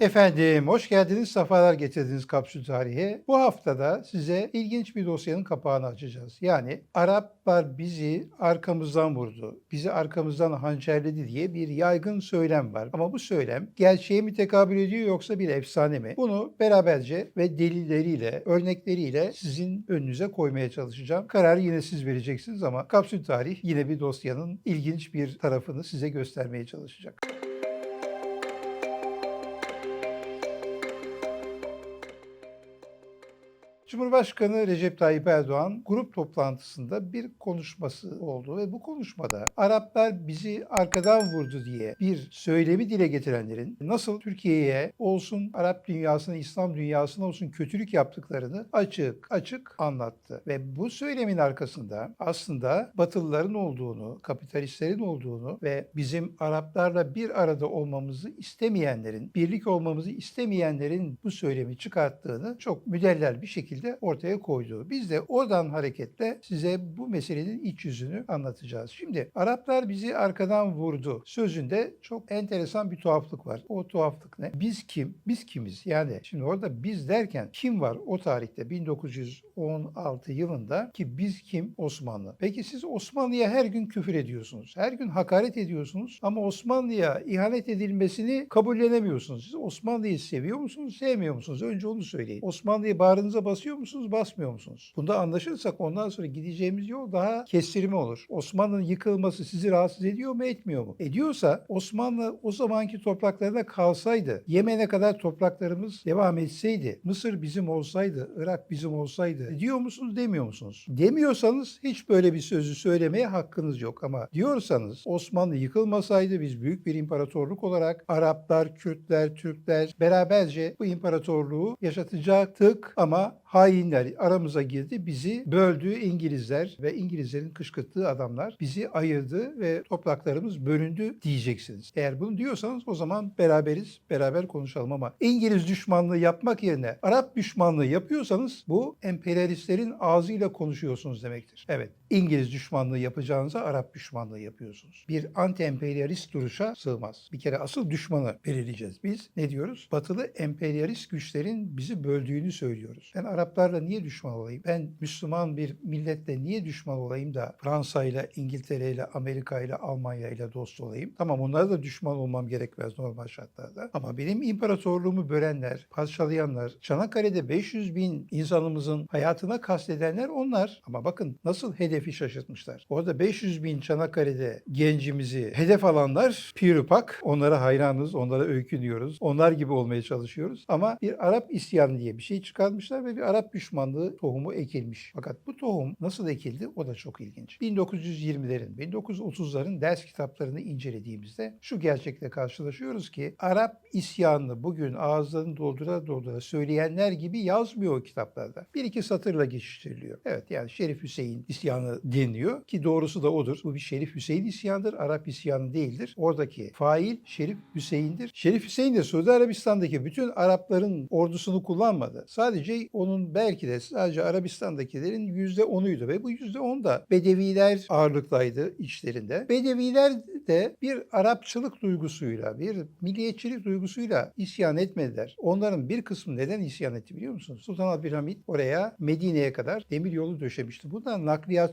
Efendim hoş geldiniz, sefalar getirdiniz Kapsül Tarihe. Bu haftada size ilginç bir dosyanın kapağını açacağız. Yani Araplar bizi arkamızdan vurdu, bizi arkamızdan hançerledi diye bir yaygın söylem var. Ama bu söylem gerçeğe mi tekabül ediyor yoksa bir efsane mi? Bunu beraberce ve delilleriyle, örnekleriyle sizin önünüze koymaya çalışacağım. Kararı yine siz vereceksiniz ama Kapsül Tarih yine bir dosyanın ilginç bir tarafını size göstermeye çalışacak. Cumhurbaşkanı Recep Tayyip Erdoğan grup toplantısında bir konuşması oldu ve bu konuşmada Araplar bizi arkadan vurdu diye bir söylemi dile getirenlerin nasıl Türkiye'ye olsun Arap dünyasına, İslam dünyasına olsun kötülük yaptıklarını açık açık anlattı. Ve bu söylemin arkasında aslında Batılıların olduğunu, kapitalistlerin olduğunu ve bizim Araplarla bir arada olmamızı istemeyenlerin, birlik olmamızı istemeyenlerin bu söylemi çıkarttığını çok müdellel bir şekilde ortaya koydu. Biz de oradan hareketle size bu meselenin iç yüzünü anlatacağız. Şimdi Araplar bizi arkadan vurdu sözünde çok enteresan bir tuhaflık var. O tuhaflık ne? Biz kim? Biz kimiz? Yani şimdi orada biz derken kim var o tarihte 1916 yılında ki biz kim? Osmanlı. Peki siz Osmanlı'ya her gün küfür ediyorsunuz. Her gün hakaret ediyorsunuz ama Osmanlı'ya ihanet edilmesini kabullenemiyorsunuz. Siz Osmanlı'yı seviyor musunuz, sevmiyor musunuz? Önce onu söyleyin. Osmanlı'yı bağrınıza basıyor musunuz, basmıyor musunuz? Bunda anlaşırsak ondan sonra gideceğimiz yol daha kestirme olur. Osmanlı'nın yıkılması sizi rahatsız ediyor mu, etmiyor mu? Ediyorsa Osmanlı o zamanki topraklarında kalsaydı, Yemen'e kadar topraklarımız devam etseydi, Mısır bizim olsaydı, Irak bizim olsaydı diyor musunuz, demiyor musunuz? Demiyorsanız hiç böyle bir sözü söylemeye hakkınız yok ama diyorsanız Osmanlı yıkılmasaydı biz büyük bir imparatorluk olarak Araplar, Kürtler, Türkler beraberce bu imparatorluğu yaşatacaktık ama hainler aramıza girdi. Bizi böldü İngilizler ve İngilizlerin kışkırttığı adamlar bizi ayırdı ve topraklarımız bölündü diyeceksiniz. Eğer bunu diyorsanız o zaman beraberiz, beraber konuşalım ama İngiliz düşmanlığı yapmak yerine Arap düşmanlığı yapıyorsanız bu emperyalistlerin ağzıyla konuşuyorsunuz demektir. Evet, İngiliz düşmanlığı yapacağınıza Arap düşmanlığı yapıyorsunuz. Bir anti-emperyalist duruşa sığmaz. Bir kere asıl düşmanı belirleyeceğiz. Biz ne diyoruz? Batılı emperyalist güçlerin bizi böldüğünü söylüyoruz. Ben Araplarla niye düşman olayım? Ben Müslüman bir milletle niye düşman olayım da Fransa ile, İngiltere ile, Amerika ile, Almanya ile dost olayım? Tamam onlara da düşman olmam gerekmez normal şartlarda. Ama benim imparatorluğumu bölenler, parçalayanlar, Çanakkale'de 500 bin insanımızın hayatına kastedenler onlar. Ama bakın nasıl hedefi şaşırtmışlar. Orada 500 bin Çanakkale'de gencimizi hedef alanlar pirupak. Onlara hayranız, onlara öykünüyoruz. Onlar gibi olmaya çalışıyoruz. Ama bir Arap isyanı diye bir şey çıkarmışlar ve bir Arap düşmanlığı tohumu ekilmiş. Fakat bu tohum nasıl ekildi o da çok ilginç. 1920'lerin, 1930'ların ders kitaplarını incelediğimizde şu gerçekle karşılaşıyoruz ki Arap isyanını bugün ağızlarını doldura doldura söyleyenler gibi yazmıyor o kitaplarda. Bir iki satırla geçiştiriliyor. Evet yani Şerif Hüseyin isyanı deniliyor ki doğrusu da odur. Bu bir Şerif Hüseyin isyanıdır. Arap isyanı değildir. Oradaki fail Şerif Hüseyin'dir. Şerif Hüseyin de Suudi Arabistan'daki bütün Arapların ordusunu kullanmadı. Sadece onun belki de sadece Arabistan'dakilerin yüzde onuydu ve bu yüzde on da Bedeviler ağırlıktaydı içlerinde. Bedeviler de bir Arapçılık duygusuyla, bir milliyetçilik duygusuyla isyan etmediler. Onların bir kısmı neden isyan etti biliyor musunuz? Sultan Abdülhamit oraya Medine'ye kadar demir yolu döşemişti. Bunlar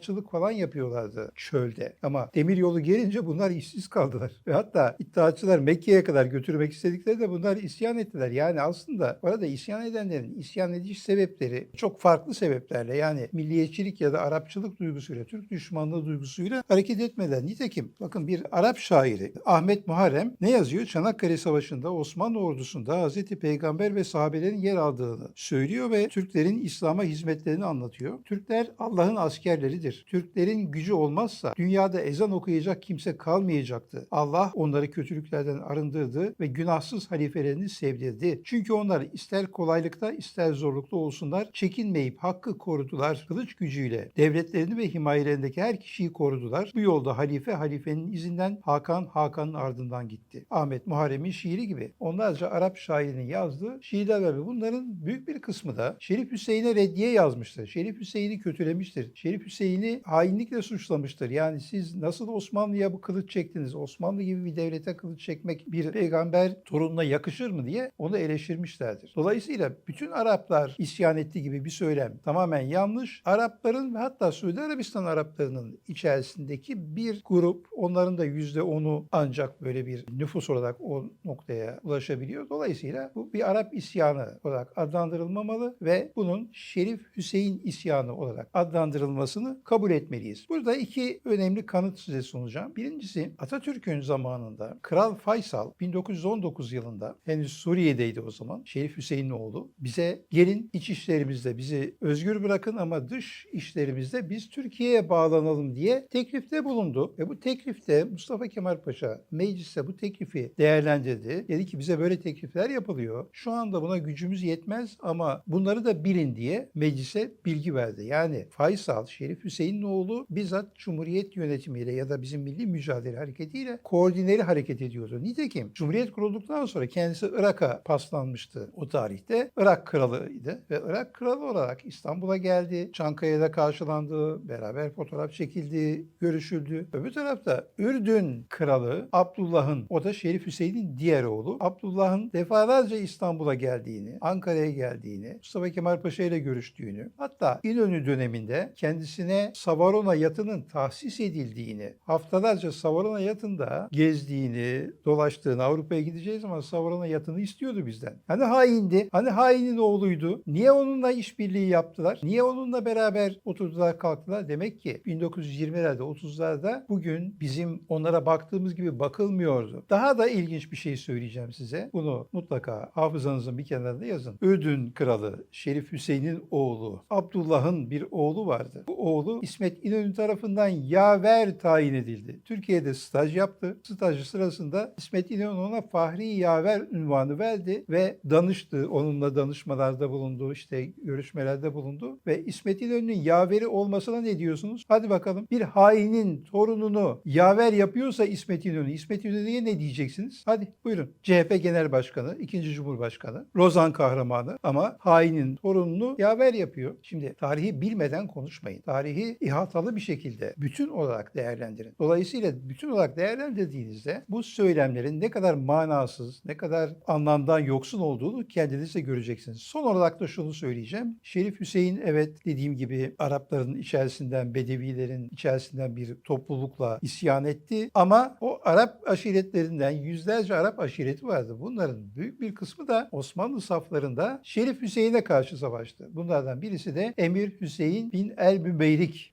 nakliyatçılık falan yapıyorlardı çölde. Ama demir yolu gelince bunlar işsiz kaldılar. Ve hatta iddiaçılar Mekke'ye kadar götürmek istedikleri de bunlar isyan ettiler. Yani aslında orada isyan edenlerin isyan ediş sebepleri çok farklı sebeplerle yani milliyetçilik ya da Arapçılık duygusuyla, Türk düşmanlığı duygusuyla hareket etmeden. Nitekim bakın bir Arap şairi Ahmet Muharrem ne yazıyor? Çanakkale Savaşı'nda Osmanlı ordusunda Hazreti Peygamber ve sahabelerin yer aldığını söylüyor ve Türklerin İslam'a hizmetlerini anlatıyor. Türkler Allah'ın askerleridir. Türklerin gücü olmazsa dünyada ezan okuyacak kimse kalmayacaktı. Allah onları kötülüklerden arındırdı ve günahsız halifelerini sevdirdi. Çünkü onlar ister kolaylıkta ister zorlukta olsunlar çekinmeyip hakkı korudular. Kılıç gücüyle devletlerini ve himayelerindeki her kişiyi korudular. Bu yolda halife halifenin izinden Hakan Hakan'ın ardından gitti. Ahmet Muharrem'in şiiri gibi onlarca Arap şairinin yazdığı şiirler var. Bunların büyük bir kısmı da Şerif Hüseyin'e reddiye yazmıştır. Şerif Hüseyin'i kötülemiştir. Şerif Hüseyin'i hainlikle suçlamıştır. Yani siz nasıl Osmanlı'ya bu kılıç çektiniz? Osmanlı gibi bir devlete kılıç çekmek bir peygamber torununa yakışır mı diye onu eleştirmişlerdir. Dolayısıyla bütün Araplar isyan ettiği gibi bir söylem tamamen yanlış. Arapların ve hatta Suudi Arabistan Araplarının içerisindeki bir grup onların da yüzde onu ancak böyle bir nüfus olarak o noktaya ulaşabiliyor. Dolayısıyla bu bir Arap isyanı olarak adlandırılmamalı ve bunun Şerif Hüseyin isyanı olarak adlandırılmasını kabul etmeliyiz. Burada iki önemli kanıt size sunacağım. Birincisi Atatürk'ün zamanında Kral Faysal 1919 yılında henüz Suriye'deydi o zaman. Şerif Hüseyin'in oğlu. Bize gelin iç işlerimizde bizi özgür bırakın ama dış işlerimizde biz Türkiye'ye bağlanalım diye teklifte bulundu. Ve bu teklifte Mustafa Kemal Paşa mecliste bu teklifi değerlendirdi. Dedi ki bize böyle teklifler yapılıyor. Şu anda buna gücümüz yetmez ama bunları da bilin diye meclise bilgi verdi. Yani Faysal, Şerif Hüseyin'in oğlu bizzat Cumhuriyet yönetimiyle ya da bizim milli mücadele hareketiyle koordineli hareket ediyordu. Nitekim Cumhuriyet kurulduktan sonra kendisi Irak'a paslanmıştı o tarihte. Irak kralıydı ve Irak kralı olarak İstanbul'a geldi. Çankaya'da karşılandı, beraber fotoğraf çekildi, görüşüldü. Öbür tarafta Ürdün kralı Abdullah'ın, o da Şerif Hüseyin'in diğer oğlu. Abdullah'ın defalarca İstanbul'a geldiğini, Ankara'ya geldiğini, Mustafa Kemal Paşa ile görüştüğünü, hatta İnönü döneminde kendisine Savarona yatının tahsis edildiğini, haftalarca Savarona yatında gezdiğini, dolaştığını, Avrupa'ya gideceğiz ama Savarona yatını istiyordu bizden. Hani haindi, hani hainin oğluydu. Niye onunla işbirliği yaptılar? Niye onunla beraber oturdular kalktılar? Demek ki 1920'lerde, 30'larda bugün bizim onlara baktığımız gibi bakılmıyordu. Daha da ilginç bir şey söyleyeceğim size. Bunu mutlaka hafızanızın bir kenarında yazın. Ürdün kralı Şerif Hüseyin'in oğlu Abdullah'ın bir oğlu vardı. Bu oğlu İsmet İnönü tarafından yaver tayin edildi. Türkiye'de staj yaptı. Stajı sırasında İsmet İnönü ona Fahri Yaver ünvanı verdi ve danıştı. Onunla danışmalarda bulundu, işte görüşmelerde bulundu ve İsmet İnönü'nün yaveri olmasına ne diyorsunuz? Hadi bakalım bir hainin torununu yaver yapıyorsa İsmet İnönü, İsmet İnönü'ye ne diyeceksiniz? Hadi buyurun. CHP Genel Başkanı, ikinci Cumhurbaşkanı, Rozan kahramanı ama hainin torununu yaver yapıyor. Şimdi tarihi bilmeden konuşmayın. Tarihi ihatalı bir şekilde bütün olarak değerlendirin. Dolayısıyla bütün olarak değerlendirdiğinizde bu söylemlerin ne kadar manasız, ne kadar anlamdan yoksun olduğunu kendiniz de göreceksiniz. Son olarak da şunu söyleyeceğim. Şerif Hüseyin evet dediğim gibi Arapların içerisinden, Bedevilerin içerisinden bir toplulukla isyan etti. Ama o Arap aşiretlerinden yüzlerce Arap aşireti vardı. Bunların büyük bir kısmı da Osmanlı saflarında Şerif Hüseyin'e karşı savaştı. Bunlardan birisi de Emir Hüseyin bin El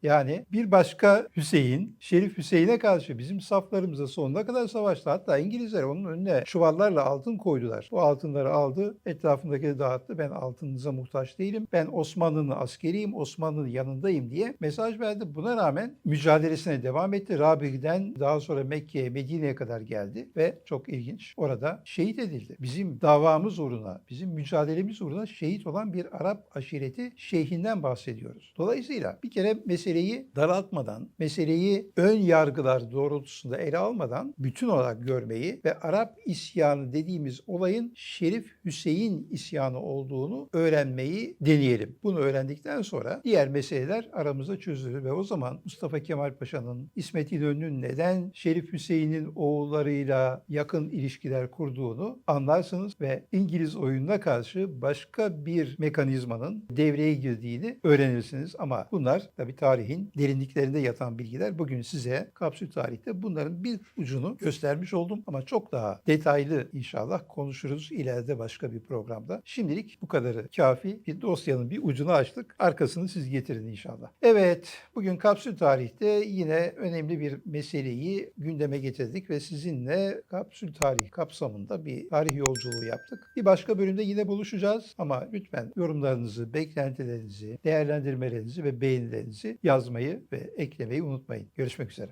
Yani bir başka Hüseyin, Şerif Hüseyin'e karşı bizim saflarımıza sonuna kadar savaştı. Hatta İngilizler onun önüne çuvallarla altın koydular. O altınları aldı, etrafındaki dağıttı. Ben altınınıza muhtaç değilim. Ben Osmanlı'nın askeriyim, Osmanlı'nın yanındayım diye mesaj verdi. Buna rağmen mücadelesine devam etti. Rabi'den daha sonra Mekke'ye, Medine'ye kadar geldi ve çok ilginç orada şehit edildi. Bizim davamız uğruna, bizim mücadelemiz uğruna şehit olan bir Arap aşireti şeyhinden bahsediyoruz. Dolayısıyla bir kere meseleyi daraltmadan, meseleyi ön yargılar doğrultusunda ele almadan bütün olarak görmeyi ve Arap isyanı dediğimiz olayın Şerif Hüseyin isyanı olduğunu öğrenmeyi deneyelim. Bunu öğrendikten sonra diğer meseleler aramızda çözülür ve o zaman Mustafa Kemal Paşa'nın, İsmet İnönü'nün neden Şerif Hüseyin'in oğullarıyla yakın ilişkiler kurduğunu anlarsınız ve İngiliz oyununa karşı başka bir mekanizmanın devreye girdiğini öğrenirsiniz. Ama bunlar tabii tarihin derinliklerinde yatan bilgiler. Bugün size kapsül tarihte bunların bir ucunu göstermiş oldum ama çok daha detaylı inşallah konuşuruz ileride başka bir programda. Şimdilik bu kadarı kafi. Bir dosyanın bir ucunu açtık. Arkasını siz getirin inşallah. Evet, bugün kapsül tarihte yine önemli bir meseleyi gündeme getirdik ve sizinle kapsül tarih kapsamında bir tarih yolculuğu yaptık. Bir başka bölümde yine buluşacağız ama lütfen yorumlarınızı, beklentilerinizi, değerlendirmelerinizi ve beğenilerinizi yazmayı ve eklemeyi unutmayın. Görüşmek üzere.